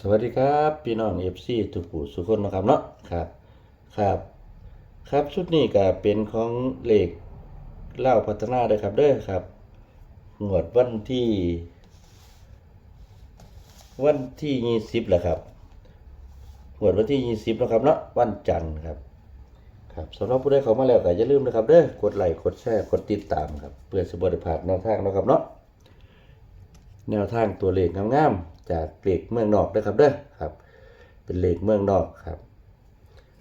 สวัสดีครับพี่น้องเอฟซีทุกผู้ทุกคนนะครับเนาะครับครับครับชุดนี้ก็เป็นของเหล็กเล่าพัฒนาเด้อครับเด้อครับงวดวันที่ วันที่ยี่สิบแหละครับงวดวันที่ยี่สิบนะครับเนาะวันจันทร์ครับครับสำหรับผู้ใดเข้ามาแล้วก็อย่าลืมนะครับเด้อกดไลค์กดแชร์กดติดตามครับเพื่อสบริพาดแนวทางนะครับเนาะแนวทางตัวเลขงามๆ จากเลขเมืองนอกนะครับเด้อครับ เป็นเลขเมืองนอกครับ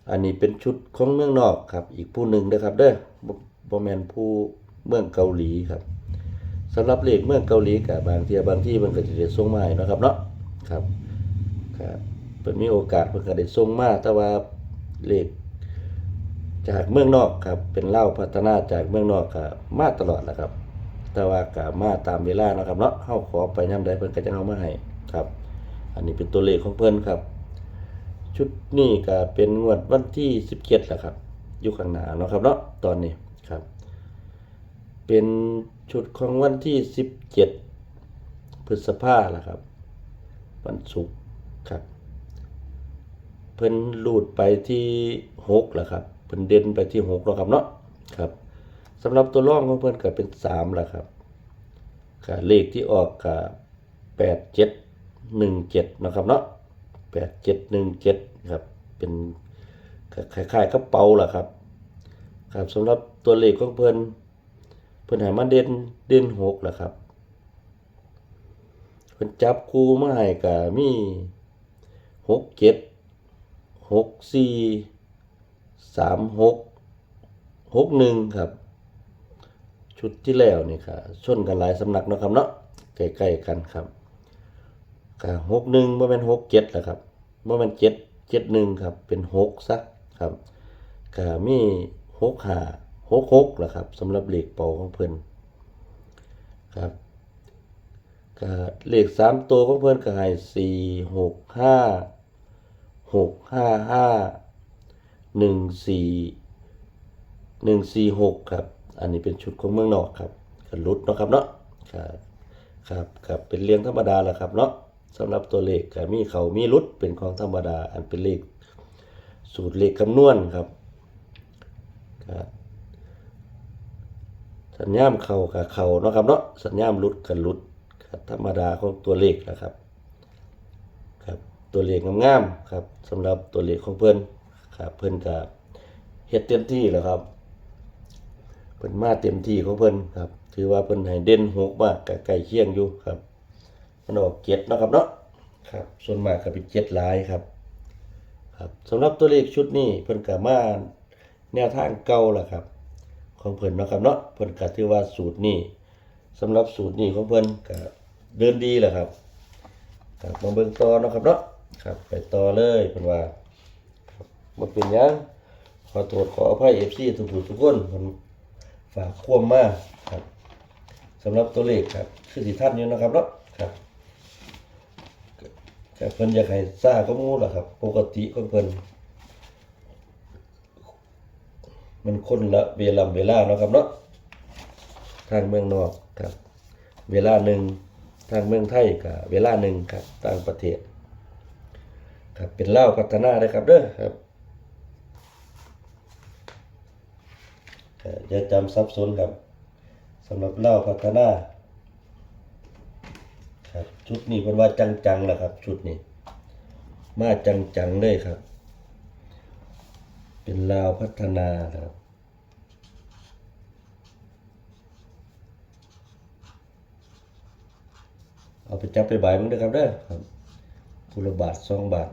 อันนี้เป็นชุดของเมืองนอกครับ อีกผู้หนึ่งนะครับเด้อบ่บ่แมนผู้เมืองเกาหลีครับสำหรับเลขเมืองเกาหลีกับบางทีบางที่มันก็จะได้ส่งมาให้นะครับเนาะครับครับเพิ่นมีโอกาสเพิ่นก็ได้ส่งมาแต่ว่าเลขจากเมืองนอกครับเป็นเล่าพัฒนาจากเมืองนอกครับมาตลอดแหละครับ แต่ว่าก็มาตามเวลานะครับเนาะเฮาขอไปยามใดเพิ่นก็จะเอามาให้ ครับ อันนี้เป็นตัวเลขของเพิ่นครับ ชุดนี้ก็เป็นงวดวันที่17แล้วครับยู่ข้างหน้าเนาะครับเนาะตอนนี้ครับ เป็นชุดของวันที่17พฤษภาแล้วครับ วันศุกร์ครับ เพิ่นลูดไปที่6แล้วครับเพิ่นเด่นไปที่6แล้วครับเนาะครับสำหรับตัวร่องของเพิ่นก็เป็น3แล้วครับเลขที่ออกก็ 8717นะครับเนาะ8717ครับ เป็นคล้ายๆกระเป๋าล่ะครับ ครับสำหรับตัวเลขของเพิ่นเพิ่นให้มาเด่นเด่น6ล่ะครับเพิ่นจับคู่มาให้ก็มี6 7 6 4 3 6 6 1ครับ ชุดที่แล้วนี่ค่ะชนกันหลายสำนักนะครับเนาะใกล้ๆกันครับ ก็6 1บ่แม่น6 7ล่ะครับบ่แม่น7 7 1ครับ เป็น6ซะครับก็มี6 5 6 6ล่ะครับสำหรับเลขเป่าของเพิ่นครับก็เลขสามตัวของเพื่อนก็ให้สี่หกห้าหกห้าห้าหนึ่งสี่หนึ่งสี่หกครับ อันนี้เป็นชุดของเมืองนอกครับกันรุดเนาะครับเนาะครับครับครับเป็นเรียงธรรมดาแหละครับเนาะ สำหรับตัวเลขก็มีเขามีรุดเป็นของธรรมดา อันเป็นเลข สูตรเลขคำนวณครับสัญญามเข้ากับเข้าเนาะครับเนาะสัญญามหลุดกับหลุดครับธรรมดาของตัวเลขนะครับ ครับตัวเลขงามๆครับสำหรับตัวเลขของเพิ่นครับเพิ่นก็เฮ็ดเต็มที่แล้วครับเพิ่นมาเต็มที่ของเพิ่นครับ ถือว่าเพิ่นให้เด่นหกมากกับใกล้เคียงอยู่ครับ มันออกเจ็ดเนาะครับเนาะครับ ส่วนมากก็เป็นเจ็ดหลายครับ ครับสำหรับตัวเลขชุดนี้เพิ่นก็มาแนวทางเก่าล่ะครับ ของเพิ่นเนาะครับเนาะเพิ่นก็ถือว่าสูตรนี้สำหรับสูตรนี้ของเพิ่นก็เดินดีแหละครับครับมาเบิ่งต่อเนาะครับเนาะครับ ไปต่อเลยเพิ่นว่าครับบ่เป็นหยังขอโทษขออภัย FC ทุกผู้ทุกคนเพิ่นฝากความมาครับสำหรับตัวเลขครับคือสิทันอยู่นะครับเนาะครับ ก็ก็เพิ่นอยากให้ซ่าก็มูล่ะครับ ปกติของเพิ่นมันคนละเวลาเวลาเนาะครับเนาะทางเมืองนอกครับ เวลาหนึ่งทางเมืองไทยกับเวลาหนึ่งครับต่างประเทศ ครับเป็นเล่าพัฒนาเลยครับเด้อครับอย่าจำซับซ้อนครับสำหรับเล่าพัฒนา ครับชุดนี้เป็นว่าจังๆแหละครับ ชุดนี้ มาจังๆเลยครับ เป็นลาวพัฒนาครับเอาไปจับไปบายมึงด้อครับเด้อครับกุละบาทสองบาท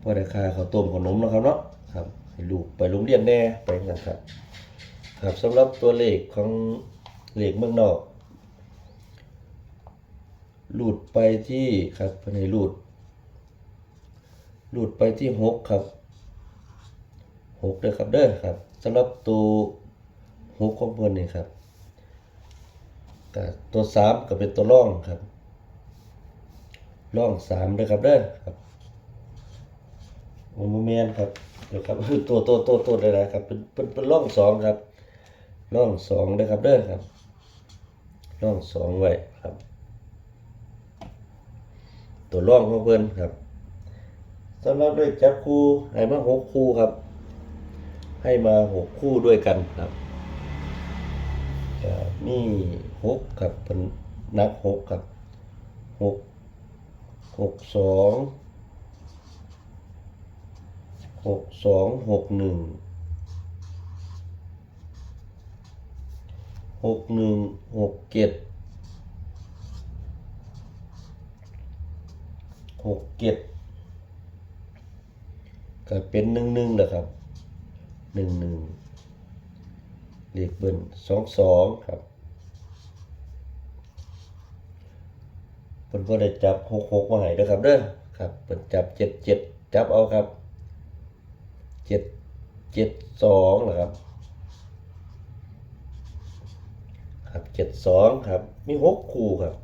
พอได้ค่าข้าวต้มขนมนะครับเนาะครับให้ลูกไปโรงเรียนแน่ไปนั่นครับ ครับสำหรับตัวเลขของเลขเมืองนอก หลูดไปที่ครับเพิ่นให้ลูดหลูดไปที่หกครับหกเด้อครับเด้อครับสำหรับตัวหกของเพิ่นนี่ครับก็ตัวสามก็เป็นตัวร่องครับร่องสามเด้อครับเด้อครับโมเมนครับเดี๋ยวครับตัวตัวตัวตัวได้ๆครับเป็นเป็นเป็นร่องสองครับร่องสองเด้อครับเด้อครับร่องสองไว้ครับ ตัวร่องของเพิ่อนครับสำหรับเลขจับคู่ให้มาหกคู่ครับ ให้มาหกคู่ด้วยกันครับก็มีหกครับเป็นนักหกครับหกหกสองหกสองหกหนึ่งหกหนึ่งหกเจ็ด หกเจ็ดก็เป็นหนึ่งหนึ่งแหละครับหนึ่งหนึ่งเลขเบิ้ลสองสองครับเพิ่นก็ได้จับหกหกมาให้เด้อครับเด้อครับเพิ่นจับเจ็ดเจ็ดจับเอาครับเจ็ดเจ็ดสองเหรอครับ ครับเจ็ดสองครับ มีหกคู่ครับ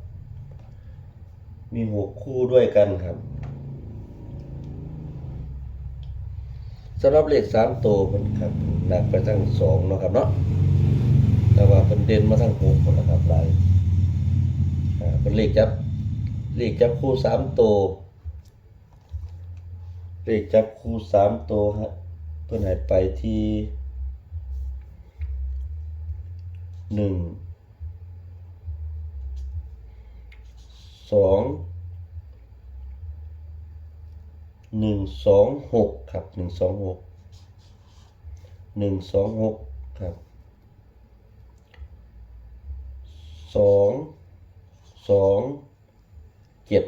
มีหกคู่ด้วยกันครับสำหรับเลขสามตัวมันครับหนักไปทั้งสองเนาะครับเนาะแต่ว่าเป็นเด่นมาทั้งหกคนนะครับหลายอ่าเป็นเลขจับเลขจับคู่สามตัวเลขจับคู่สามตัวฮะเพื่อนให้ไปที่หนึ่ง สองหนึ่งสองหกครับหนึ่งสองหกหนึ่งสองหกครับสองสองเจ็ด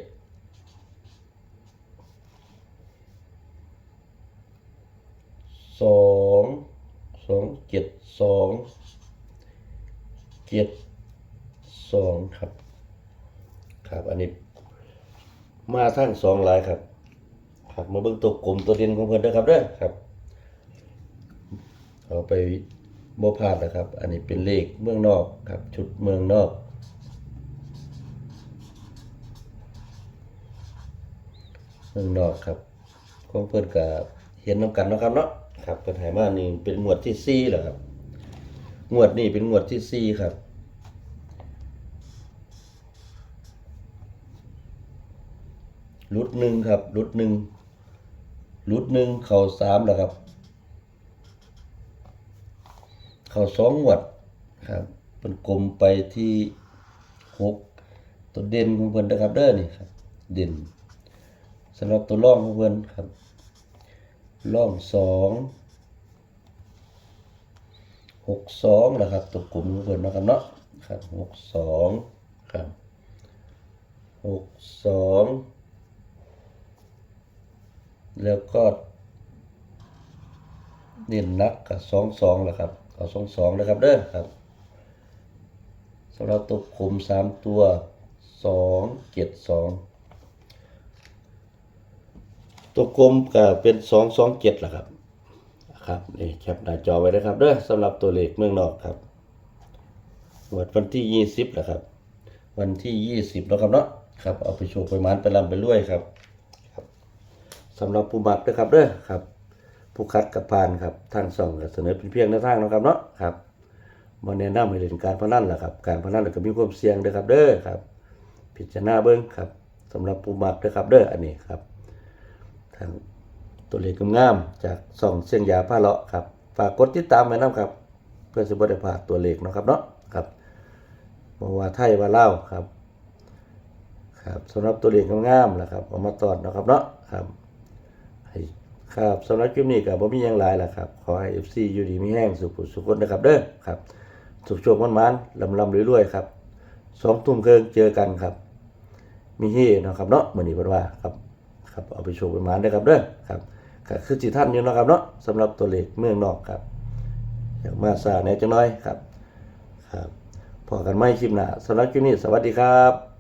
สองสองเจ็ดสองเจ็ดสองครับ ครับ อันนี้ มาทั้งสองลายครับ ครับมาเบิ่งตัวกลมตัวเด่นของเพิ่อนเด้อครับเด้อครับ เอาไปบ่พลาดนะครับ อันนี้เป็นเลขเมืองนอกครับ ชุดเมืองนอกเมืองนอกครับของเพิ่อนก็เห็นนํกันนะครับเนาะครับเพิ่นให้มานี่เป็นงวดที่4แล้วครับงวดนี้เป็นงวดที่สี่ครับ รุดหนึ่งครับรุดหนึ่งรุดหนึ่งเข่าสามแล้วครับ เข่าสองหวดครับเป็นกลมไปที่หกตัวเด่นของเพิ่นนะครับเด้อนี่ครับ เด่นสำหรับตัวร่องของเพิ่นครับร่องสองหกสองนะครับ ตัวกลุ่มของเพิ่นนะครับเนาะครับหกสองครับหกสอง แล้วก็เน้นนักกับสองสองแหละครับเอาสองสองนะครับเด้อครับสำหรับตัวคุมสามตัวสองเจ็ดสองตัวกลมก็เป็นสองสองเจ็ดแหละครับครับนี่แคปหน้าจอไว้นะครับเด้อสำหรับตัวเลขเมืองนอกครับวันวันที่ยี่สิบแหละครับ วันที่ยี่สิบแล้วครับเนาะครับเอาไปโชว์ไปมานไปลำไปรวยครับ สำหรับผู้มักด้วยครับเด้อครับ ผู้คัดกับพานครับทางส่องเสนอเป็นเพียงแนวทางนะครับเนาะครับบ่แนะนำให้เล่นการพนันล่ะครับ การพนันก็มีความเสี่ยงเด้อครับเด้อครับ พิจารณาเบิ่งครับสำหรับผู้มักด้วยครับเด้ออันนี้ครับทางตัวเลขงามจากส่องเสียงยาผ้าเลาะครับฝากกดติดตามไว้นํครับ เพื่อสิบได้พลาดตัวเลขนะครับเนาะครับบ่ว่าไทยว่าลาครับ ครับสำหรับตัวเลขงามๆล่ะครับเอามาตอดนะครับเนาะครับ ครับสำหรับคลิปนี้ก็บ่มีหยังหลายล่ะครับ ขอให้ FC อยู่ดีมีแห้งสุขสุขคนนะครับเด้อครับ สุขโชคมันมันลำลำรวยๆครับสองทุ่มเครึ่งเจอกันครับ มีเฮนะครับเนาะมื้อนี้เพิ่นว่าครับครับเอาไปโชว์ไปมานเด้ครับเด้อครับก็คือสิท่านอยู่นะครับเนาะสำหรับตัวเลขเมืองนอกครับอยากมาซาแน่จังน้อยครับครับพอกันใหม่คลิปหน้าสำหรับคลิปนี้สวัสดีครับ